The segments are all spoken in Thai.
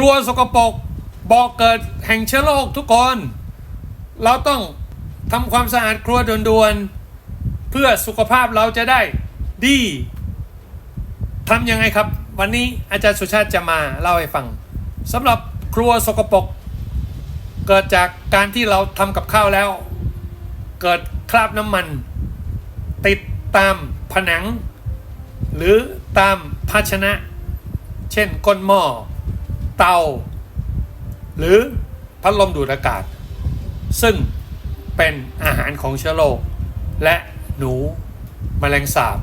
ครัวสกปรกบ่อกเกิดแห่งเชื้อโรคทุกคน เราต้องทำความสะอาดครัวด่วนๆ เพื่อสุขภาพเราจะได้ดีทำยังไงครับ วันนี้อาจารย์สุชาติจะมาเล่าให้ฟังสำหรับครัวสกปรกเกิดจากการที่เราทำกับข้าวแล้ว เกิดคราบน้ำมัน ติดตามผนัง หรือตามภาชนะ เช่นก้นหม้อ เตา หรือพัดลมดูดอากาศ ซึ่งเป็นอาหารของเชื้อโรคและหนูแมลงสาบ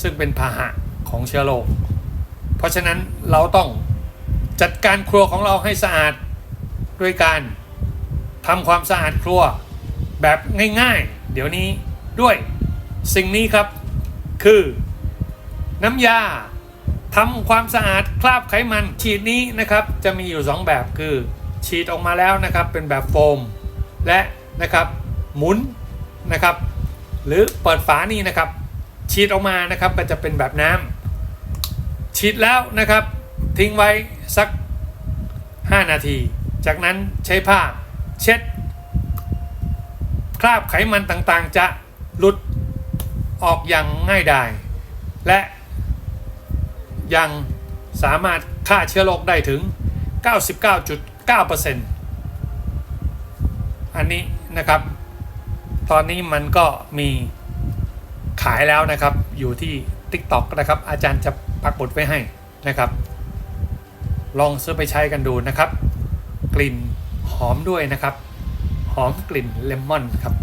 ซึ่งเป็นพาหะของเชื้อโรคเพราะฉะนั้นเราต้องจัดการครัวของเราให้สะอาดด้วยการทำความสะอาดครัวแบบง่ายๆ เดี๋ยวนี้ด้วยสิ่งนี้ครับคือน้ำยา ทำความสะอาดคราบไขมัน ฉีดนี้นะครับจะมีอยู่ 2 แบบคือ ฉีดออกมาแล้วนะครับเป็นแบบโฟม และนะครับหมุนนะครับหรือเปิดฝานี่นะครับ ฉีดออกมานะครับก็จะเป็นแบบน้ำฉีดแล้วนะครับ ทิ้งไว้สัก 5 นาที จากนั้นใช้ผ้าเช็ด คราบไขมันต่างๆ จะหลุดออกอย่างง่ายดายและ ยังสามารถฆ่าเชื้อโรคได้ถึง 99.9%อันนี้นะครับ ตอนนี้มันก็มีขายแล้วนะครับ อยู่ที่ TikTok นะครับ อาจารย์จะปักบทไว้ให้นะครับ ลองซื้อไปใช้กันดูนะครับ กลิ่นหอมด้วยนะครับ หอมกลิ่นเลมอนครับ